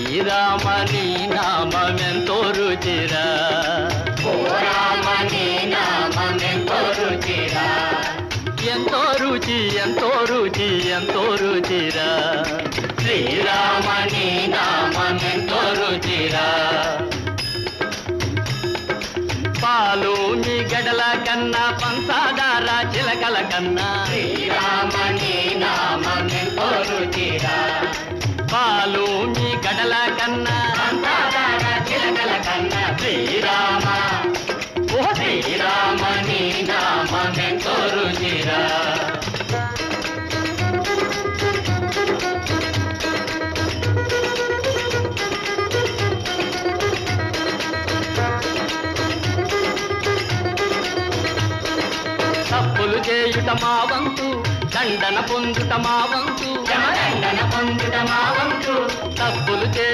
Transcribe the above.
శ్రీరామని నామెంతో రుచిరా. రామని నామెంతో రుచిరా. ఎంతో రుచి ఎంతో రుచి ఎంతో రుచిరా. శ్రీరామని నామెంతో రుచిరా. పాలు మీ గడల కన్నా పంచదార చిలకల కన్నా. శ్రీరామని నామెంతో మీ కన్నా చిలకల కన్నా శ్రీరామ. ఓ శ్రీరామని తప్పులు చేయుట మా వంతు దండన పొందుట మా వంతు. పొందుట మా